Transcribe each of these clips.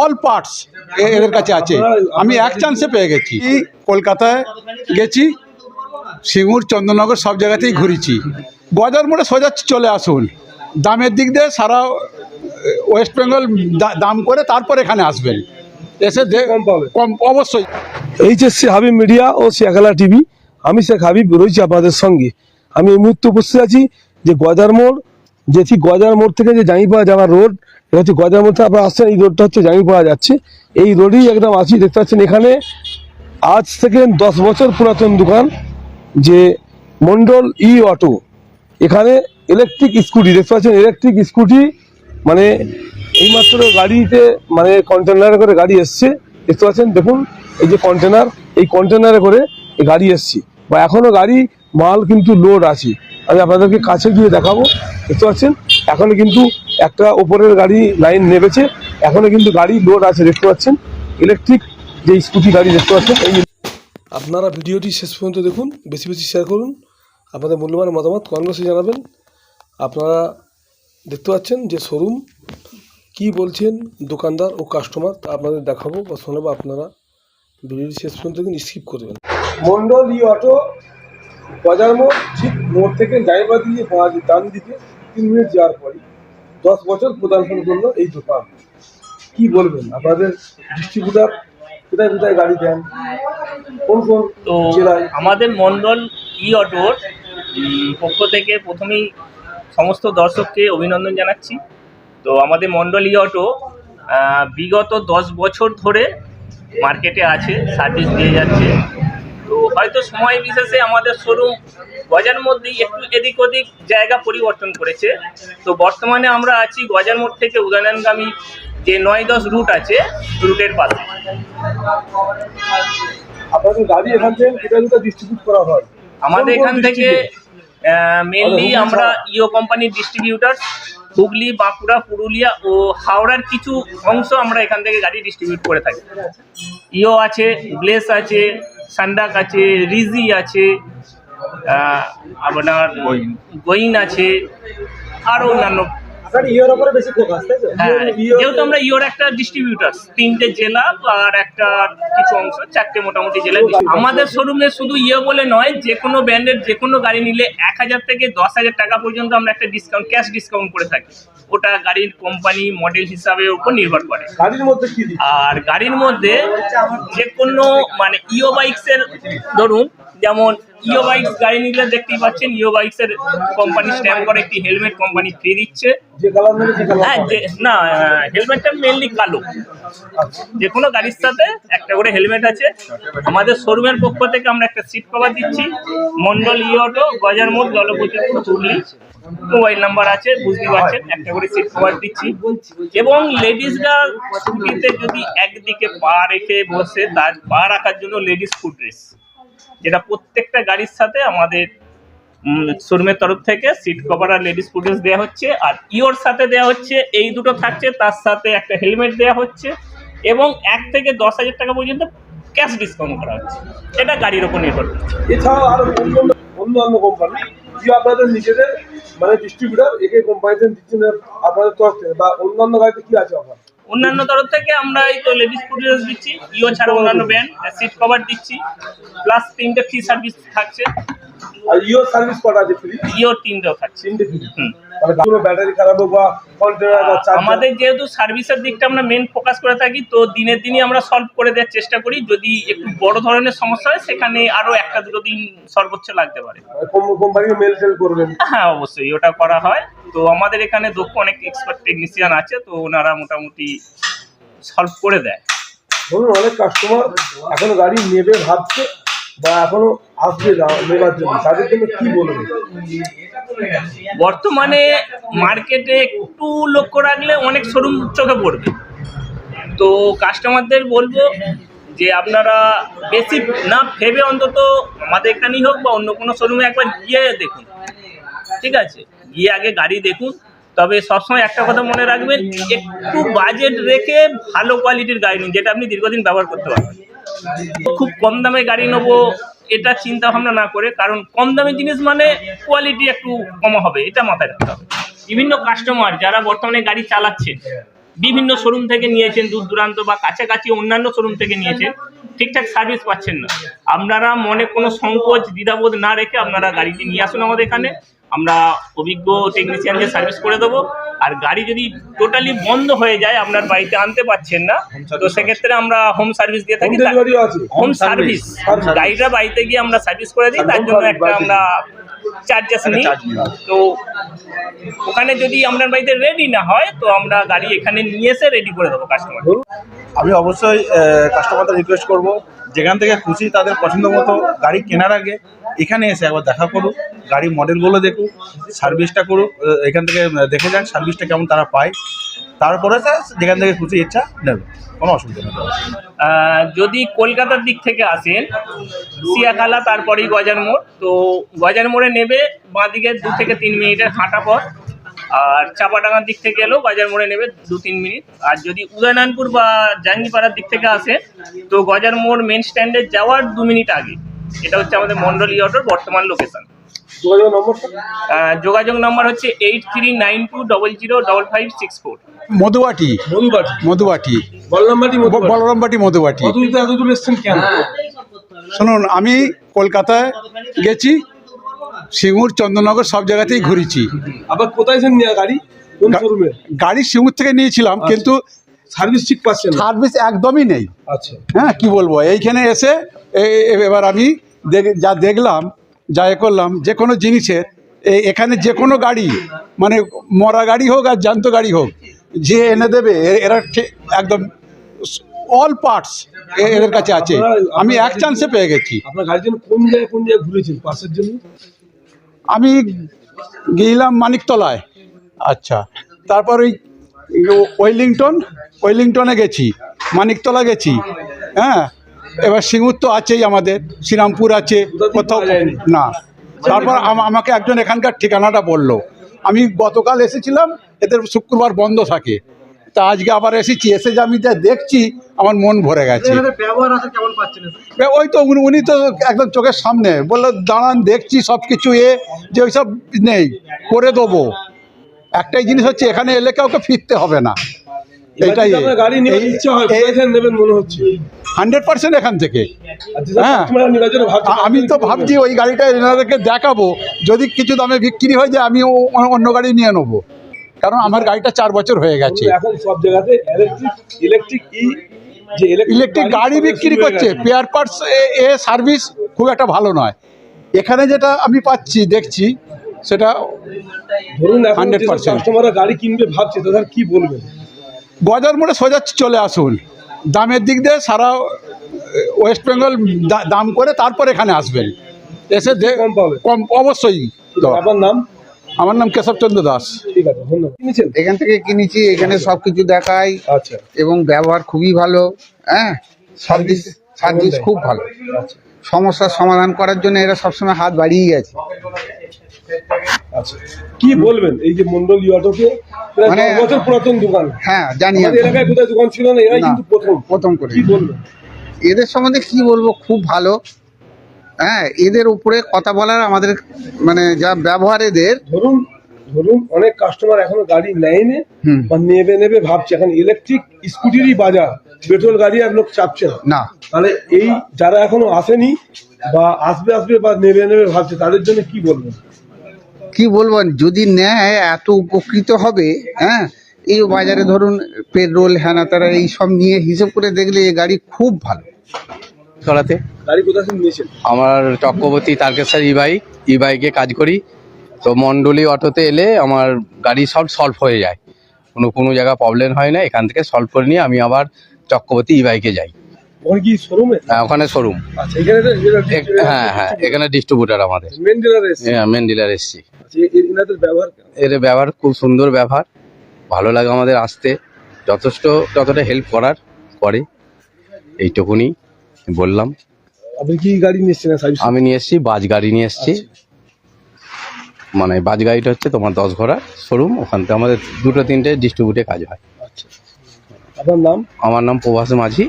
All parts এদের কাছে আছে। আমি এক চান্সে পেয়ে গেছি। কলকাতায় গেছি সিঙ্গুর চন্দননগর সব জায়গাতেই ঘুরেছি। গজার মোড়ে সোজা চলে আসুন। দামের দিক দিয়ে সারা ওয়েস্ট বেঙ্গল দাম করে তারপর এখানে আসবেন। এসে কম অবশ্যই। এইচএসসি হাবিব মিডিয়া ও শেখালা টিভি আমি শেখ হাবিব রয়েছি আপনাদের সঙ্গে। আমি এই মুহূর্তে উপস্থিত আছি যে গজার মোড় যে ঠিক গজার মোড় থেকে যে জাঙ্গিপাড়া যাওয়ার রোড, এটা হচ্ছে গজার মোড় থেকে আপনারা আসছেন, এই রোডটা হচ্ছে জাঙ্গিপাড়া যাচ্ছে। এই রোডেই একদম আছি দেখতে পাচ্ছেন এখানে আজ থেকে দশ বছর পুরাতন দোকান, যে মন্ডল ই অটো। এখানে ইলেকট্রিক স্কুটি দেখতে পাচ্ছেন ইলেকট্রিক স্কুটি মানে এইমাত্র গাড়িতে মানে কন্টেনারে করে গাড়ি এসছে। দেখতে পাচ্ছেন, দেখুন, এই যে কন্টেনার এই কন্টেনারে করে গাড়ি এসছে। বা এখনও গাড়ি, মাল কিন্তু লোড আছে। আমি আপনাদেরকে কাছে গিয়ে দেখাবো দেখতে পাচ্ছেন এখনও কিন্তু একটা ওপরের গাড়ি লাইন নেমেছে এখনও কিন্তু গাড়ি লোড আছে দেখতে পাচ্ছেন? ইলেকট্রিক যে স্কুটি গাড়ি দেখতে পাচ্ছেন? এই আপনারা ভিডিওটি শেষ পর্যন্ত দেখুন বেশি বেশি শেয়ার করুন আপনাদের মূল্যবান মতামত কনভার্সে জানাবেন। আপনারা দেখতে পাচ্ছেন যে শোরুম কি বলছেন দোকানদার ও কাস্টমার তা আপনাদের দেখাবো বা শোনাবো আপনারা ভিডিওটি শেষ পর্যন্ত কিন্তু স্কিপ করবেন মন্ডল ই অটো বাজার মোড় ঠিক মোড় থেকে ড্রাইভার দিয়ে বাঁ- ডান দিকে তিন মিনিট যাওয়ার পরই দশ বছর প্রদর্শন করল এই দোকান। কি বলবেন? আপনাদের ডিস্ট্রিবিউটার কোথায় কোথায় গাড়ি দেন? কোন কোন তো জেলায়? আমাদের মন্ডল ই অটোর পক্ষ থেকে প্রথমেই সমস্ত দর্শককে অভিনন্দন জানাচ্ছি। তো আমাদের মন্ডল ই অটো বিগত দশ বছর ধরে মার্কেটে আছে সার্ভিস দিয়ে যাচ্ছে। তো হয়তো সময় বিশেষে আমাদের শোরুম গজার মধ্যেই একটু এদিক ওদিক জায়গা পরিবর্তন করেছে। তো বর্তমানে আমরা আছি গজার মোড় থেকে উদয়নগামী যে নয় দশ রুট আছে রুটের পাশে। আপনাদের গাড়ি এখান থেকে কোথায় কোথায় ডিস্ট্রিবিউট করা হয়। আমাদের এখান থেকে মেনলি আমরা ইও কোম্পানির ডিস্ট্রিবিউটার হুগলি বাঁকুড়া পুরুলিয়া ও হাওড়ার কিছু অংশ আমরা এখান থেকে গাড়ি ডিস্ট্রিবিউট করে থাকি। ইও আছে ব্লেস আছে সান্ডাক আছে রিজি আছে আপনার গোইন। আছে আরও অন্যান্য। আপনার ইয়ের উপরে বেশি ফোকাস তাই তো? হ্যাঁ যেহেতু আমরা ইওর একটা ডিস্ট্রিবিউটার তিনটে জেলা আর একটা কিছু অংশ চারটে মোটামুটি জেলা আমাদের শোরুমে শুধু ইয়ে বলে নয় যে কোনো ব্র্যান্ডের যে কোনো গাড়ি নিলে এক হাজার থেকে দশ হাজার টাকা পর্যন্ত আমরা একটা ডিসকাউন্ট ক্যাশ ডিসকাউন্ট করে থাকি। ওটা গাড়ির কোম্পানি মডেল হিসাবে উপর নির্ভর করে। গাড়ির মধ্যে কি আর গাড়ির মধ্যে যে কোনো মানে ইও বাইকসের ধরুন যেমন ইও বাইকস গাড়ি নিলে দেখতেই পাচ্ছেন ইও বাইকসের কোম্পানি স্ট্যাম্প করে একটি হেলমেট কোম্পানি ফ্রি দিচ্ছে। হ্যাঁ না হেলমেটটা মেনলি কালো। যে কোনো গাড়ির সাথে একটা করে হেলমেট আছে। আমাদের শোরুমের পক্ষ থেকে আমরা একটা সিট কভার দিচ্ছি। মন্ডল ই অটো গজার মোড় জলপতিপুর হুগলি। মোবাইল নাম্বার আছে বুঝতে পারছেন একটা করে সিট কভার দিচ্ছি। এবং লেডিসরা স্কুটিতে যদি একদিকে পা রেখে বসে তার পা রাখার জন্য লেডিস ফুড রেস যেটা প্রত্যেকটা গাড়ির সাথে আমাদের শোরুমের তরফ থেকে সিট কভার আর লেডিস ফুটেজ দেওয়া হচ্ছে, আর ইওর সাথে দেওয়া হচ্ছে, এই দুটো থাকছে, তার সাথে একটা হেলমেট দেওয়া হচ্ছে, এবং এক থেকে দশ হাজার টাকা পর্যন্ত ক্যাশ ডিসকাউন্ট করা হচ্ছে। এটা গাড়ির ওপর নির্ভর করছে। এছাড়াও আরও অন্য কোম্পানি আপনাদের নিজেদের মানে ডিস্ট্রিবিউটার একে কোম্পানিতে দিচ্ছেন আপনাদের তরফ থেকে, বা অন্যান্য গাড়িতে কি আছে অফার অন্যান্য তরফ থেকে আমরা এই তো লেডিস ফুটেজ দিচ্ছি ইও ছাড়া অন্যান্য ব্যান্ড সিট কভার দিচ্ছি প্লাস তিনটে ফ্রি সার্ভিস থাকছে। আর ইও সার্ভিস করা আছে ফ্রি? ইওর তিনটেও থাকছে তিনটে ফ্রি? মানে কোনো ব্যাটারি খারাপ হোক বা কন্টেনার বা আমাদের যেহেতু সার্ভিসের দিকটা আমরা মেন ফোকাস করে থাকি তো দিনের দিনই আমরা সলভ করে দেওয়ার চেষ্টা করি। যদি একটু বড় ধরনের সমস্যা হয় সেখানে আরও একটা দুটো দিন সর্বোচ্চ লাগতে পারে। কোম্পানিকে মেল টেল করবেন? হ্যাঁ অবশ্যই ওটা করা হয়। তো আমাদের এখানে দক্ষ অনেক এক্সপার্ট টেকনিশিয়ান আছে তো ওনারা মোটামুটি সলভ করে দেয়। ধরুন অনেক কাস্টমার এখনও গাড়ি নেবে ভাবছে বা এখনও আসবে নেবার জন্য। তাদের জন্য কি বর্তমানে মার্কেটে একটু লক্ষ্য রাখলে অনেক শোরুম চোখে পড়বে। তো কাস্টমারদের বলব যে আপনারা বেশি না ভেবে অন্তত আমাদের এখানেই হোক বা অন্য কোনো শোরুমে একবার গিয়ে দেখুন। ঠিক আছে? গিয়ে আগে গাড়ি দেখুন। তবে সবসময় একটা কথা মনে রাখবেন, একটু বাজেট রেখে ভালো কোয়ালিটির গাড়ি নিন, যেটা আপনি দীর্ঘদিন ব্যবহার করতে পারবেন। খুব কম দামে গাড়ি নেব, এটা চিন্তা ভাবনা না করে, কারণ কম দামি জিনিস মানে কোয়ালিটি একটু কম হবে, এটা মাথায় রাখতে হবে। বিভিন্ন কাস্টমার যারা বর্তমানে গাড়ি চালাচ্ছে, বিভিন্ন শোরুম থেকে নিয়েছেন, দূর দূরান্ত বা কাছাকাছি অন্যান্য শোরুম থেকে নিয়েছেন, ঠিকঠাক সার্ভিস পাচ্ছেন না। আপনারা মনে কোনো সংকোচ, দ্বিধাবোধ না রেখে আপনারা গাড়িটি নিয়ে আসুন আমাদের এখানে। আমরা অভিজ্ঞ টেকনিশিয়ানকে সার্ভিস করে দেবো। আর গাড়ি যদি টোটালি বন্ধ হয়ে যায় আপনার বাড়িতে আনতে পারছেন না তো সেক্ষেত্রে আমরা হোম সার্ভিস দিয়ে থাকি। হোম সার্ভিস গাড়িটা বাড়িতে গিয়ে আমরা সার্ভিস করে দিই তার জন্য একটা আমরা চার্জেস নিই। তো ওখানে যদি আপনার বাড়িতে রেডি না হয় তো আমরা গাড়ি এখানে নিয়ে এসে রেডি করে দেবো কাস্টমার আমি অবশ্যই কাস্টমারদের রিকোয়েস্ট করব। যেখান থেকে খুশি তাদের পছন্দ মতো গাড়ি কেনার আগে এখানে এসে একবার দেখা করুক, গাড়ির মডেলগুলো দেখুক সার্ভিসটা করুক এখান থেকে দেখে যান সার্ভিসটা কেমন তারা পায়। তারপরে যেখান থেকে খুশি ইচ্ছা নেবে, কোনো অসুবিধা নেই। যদি কলকাতার দিক থেকে আসেন, সিয়াখালা, তারপরেই গজার মোড় তো গজার মোড়ে নেবে, বাঁদিকে দু থেকে তিন মিনিটের হাঁটা পথ। আর চাপাডাঙ্গার দিক থেকে এলেও বাজার মোড়ে নেবে দু তিন মিনিট। আর যদি উদয়নানপুর বা জাঙ্গিপাড়ার দিক থেকে আসে তো গজার মোড় মেন স্ট্যান্ডে যাওয়ার দু মিনিট আগে। এটা হচ্ছে আমাদের মন্ডলী অটোর বর্তমান লোকেশন যোগাযোগ নম্বরটা যোগাযোগ নম্বর হচ্ছে eight three nine two double zero double five six four Madhubati. Madhubati. Madhubati. Balrambati Balrambati Madhubati. এত দূর এসছেন কেন? শুনুন আমি কলকাতায় গেছি সিঙ্গুর চন্দননগর সব জায়গাতেই ঘুরেছি। আবার কোথায় গাড়ি? কোন শোরুমে? গাড়ি সিঙ্গুর থেকে নিয়েছিলাম কিন্তু সার্ভিস ঠিক পাচ্ছেন সার্ভিস একদমই নেই। আচ্ছা। হ্যাঁ কি বলব? এইখানে এসে এবার আমি যা দেখলাম যা এ করলাম যে কোনো জিনিসের এখানে যে কোনো গাড়ি মানে মরা গাড়ি হোক আর জ্যান্ত গাড়ি হোক যে এনে দেবে এরা একদম অল পার্টস এদের কাছে আছে। আমি এক চান্সে পেয়ে গেছি। আপনার গাড়ির জন্য কোন জায়গায় কোন জায়গায় ঘুরেছেন? পাসের জন্য? আমি গেলাম মানিকতলায়। আচ্ছা তারপর ওই ওয়েলিংটন, ওয়েলিংটনে গেছি, মানিকতলা গেছি হ্যাঁ? এবার সিঙ্গুর তো আছেই আমাদের, শ্রীরামপুর আছে, কোথাও না। তারপর আমাকে একজন এখানকার ঠিকানাটা বলল। আমি গতকাল এসেছিলাম, এদের শুক্রবার বন্ধ থাকে। তা আজকে আবার এসেছি এসে যে আমি যা দেখছি আমার মন ভরে গেছে। ওই তো উনি তো একদম চোখের সামনে বলল দাঁড়ান দেখছি সব কিছু এ যে ওইসব নেই করে দেবো। একটাই জিনিস হচ্ছে এখানে এলে কাউকে ফিরতে হবে না। এটাই হান্ড্রেড পার্সেন্ট এখান থেকে। আচ্ছা হ্যাঁ। আমি তো ভাবছি ওই গাড়িটা এনাদেরকে দেখাবো যদি কিছু দামে বিক্রি হয়ে যায় আমি অন্য গাড়ি নিয়ে নেব। কারণ আমার গাড়িটা চার বছর হয়ে গেছে। এখন সব জায়গাতে ইলেকট্রিক ইলেকট্রিক ই যে ইলেকট্রিক গাড়ি বিক্রি করছে পেয়ার পার্টস এ সার্ভিস খুব একটা ভালো নয়। এখানে যেটা আমি পাচ্ছি দেখছি সেটা ধরুন 100% কাস্টমাররা গাড়ি কিনবে ভাবছে তাদের কি বলবেন গজার মোড়ে সোজা চলে আসুন। দামের দিক দিয়ে সারা ওয়েস্ট বেঙ্গল দাম করে তারপর এখানে আসবেন। এসে কম অবশ্যই আপনার নাম? আমার নাম কেশবচন্দ্র দাস। ঠিক আছে কিনেছেন? এখান থেকে কিনেছি এখানে সবকিছু দেখাই আচ্ছা। এবং ব্যবহার খুবই ভালো হ্যাঁ? সার্ভিস? সার্ভিস খুব ভালো। সমস্যার সমাধান করার জন্য এরা সবসময় হাত বাড়িয়ে গেছে আচ্ছা। কি বলবেন? এই যে মন্ডলী মানে- বছর পুরাতন দোকান। হ্যাঁ জানি আমি। এলাকায় কোথায় দোকান ছিল না এরাই কিন্তু প্রথম। প্রথম করে। কি বলবেন? এদের সম্বন্ধে কি বলব? খুব ভালো। হ্যাঁ এদের উপরে কথা বলার আমাদের মানে যা ব্যবহার এদের। ধরুন ধরুন অনেক কাস্টমার এখনও গাড়ি নেয়নি। বা নেবে নেবে ভাবছে এখন ইলেকট্রিক স্কুটিরই বাজার পেট্রোল গাড়ি আর লোক চাপছে না। তাহলে এই যারা এখনও আসেনি বা আসবে আসবে বা নেবে নেবে ভাবছে তাদের জন্য কি বলবেন কি বলব যদি নেয় এত উপকৃত হবে হ্যাঁ? এই বাজারে ধরুন পেট্রোল হ্যানা তারা এই সব নিয়ে হিসেব করে দেখলে এই গাড়ি খুব ভালো। গাড়ি থেকে নিয়েছেন? আমার চক্রবর্তী তারকেশ্বর ই বাইক ই বাইকে কাজ করি। তো মন্ডলী অটোতে এলে আমার গাড়ি সব সলভ হয়ে যায়। কোনো কোনো জায়গা প্রবলেম হয় না এখান থেকে সলভ করে নিয়ে আমি আবার চক্রবর্তী ই বাইকে যাই। ওখানে কি শোরুমে হ্যাঁ, ওখানে শোরুম আচ্ছা এখানে হ্যাঁ হ্যাঁ এখানে ডিস্ট্রিবিউটার আমাদের। মেন ডিলার এসছে। হ্যাঁ মেন ডিলার এসছি। এনাদের ব্যবহার এর ব্যবহার খুব সুন্দর ব্যবহার। ভালো লাগে আমাদের আসতে। যথেষ্ট যতটা হেল্প করার করে। এইটুকুনি। বললাম। আপনি কি গাড়ি সার্ভিস আমি নিয়ে এসেছি বাজ গাড়ি নিয়ে এসেছি। মানে বাজ গাড়িটা হচ্ছে তোমার দশ ঘোড়া শোরুম ওখান থেকে আমাদের দুটো তিনটে ডিস্ট্রিবিউটে কাজ হয়। আচ্ছা। আপনার নাম? আমার নাম প্রভাস মাঝি।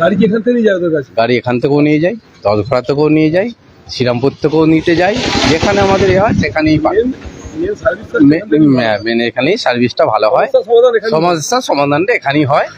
গাড়ি কি এখান থেকে নিয়ে ওদের কাছে? গাড়ি এখান থেকেও নিয়ে যাই দশ ঘোড়া থেকেও নিয়ে যাই শ্রীরামপুর থেকেও নিতে যাই যেখানে আমাদের এ হয় সেখানেই পাই। মেন এখানেই সার্ভিসটা ভালো হয়। সমস্যার সমাধানটা এখানেই হয়।